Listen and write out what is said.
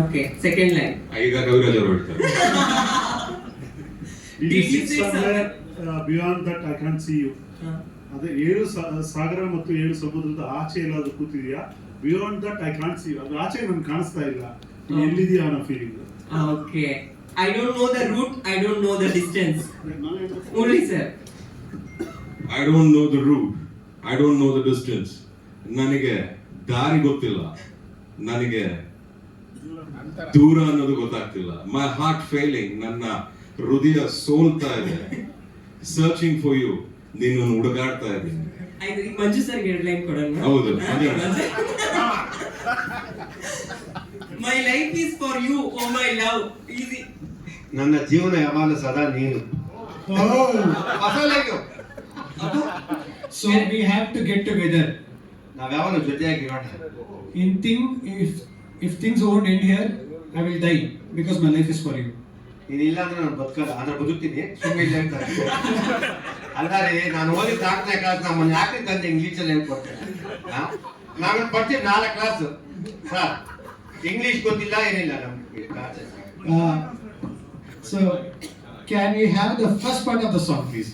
Okay second line ಈಗ ಕವಿರಾಜ್ ಅವರು ಹೇಳ್ತಾರೆ. Beyond that I can see you ಅದೇ ಏಳು ಸಾಗರ ಮತ್ತು ಏಳು ಸಮುದ್ರದ ಆಚೆ ಎಲ್ಲಾದ್ರೂ ಕೂತಿದ್ಯಾ? Beyond that I can see you ಅದು ಆಚೆ ನನ್ಗೆ ಕಾಣಿಸ್ತಾ ಇಲ್ಲ. ಎಲ್ಲಿದೆಯಾ ಎಲ್ಲಿದೀಯಾ ಅನ್ನೋ feeling okay I don't know the route I don't know the distance Murali sir I don't know the route I don't know the distance ನನಗೆ ದಾರಿ ಗೊತ್ತಿಲ್ಲ. ನನಗೆ ದೂರ ಅನ್ನೋದು ಗೊತ್ತಾಗ್ತಿಲ್ಲ. ಮೈ ಹಾರ್ಟ್ ಫೇಲಿಂಗ್ ನನ್ನ ಹೃದಯ ಸೋಲ್ತಾ ಇದೆ. ಸರ್ಚಿಂಗ್ ಫಾರ್ ಯು ನಿನ್ನ ಹುಡುಗಾಡ್ತಾ ಇದ್ದೀನಿ. ಮಂಜು ಸರ್ ಎರಡು ಲೈನ್ ಕೊಡೋಣ. ಹೌದು, my life is for you oh my love easy ನನ್ನ ಜೀವನ ಯಾವಾಗ ಸದಾ ನೀನು. So we we have to get together. ನಾವ್ ಯಾವಾಗ ಜೊತೆಯಾಗಿರೋಣ in thing if if things won't end here, I will die because my life is for you. ನೀನು ಇಲ್ಲ ಅಂದ್ರೆ ನಾನು ಬದುಕಲ್ಲ ಅಂದ್ರೆ ಬದುಕ್ತೀನಿ. ಸುಮ್ಮನೆ ಇಲ್ಲ ಅಂತ ಅಲ್ಲಾರೆ ನಾನು ಓದಿ ನಾಲ್ಕನೇ ಕ್ಲಾಸ್ ನಮ್ಮನ್ನ ಯಾಕೆ ತಂದೆ ಇಂಗ್ಲೀಷಲ್ಲಿ ಹೇಳ್ಕೊಟ್ಟೆ? ನಾನು ಬರ್ತೀನಿ ನಾಲ್ಕು ಕ್ಲಾಸ್ ಸರ್ ಇಂಗ್ಲೀಷ್ ಗೊತ್ತಿಲ್ಲ ಏನಿಲ್ಲ ನಮ್ಗೆ. So so can have have the first part of the song, please?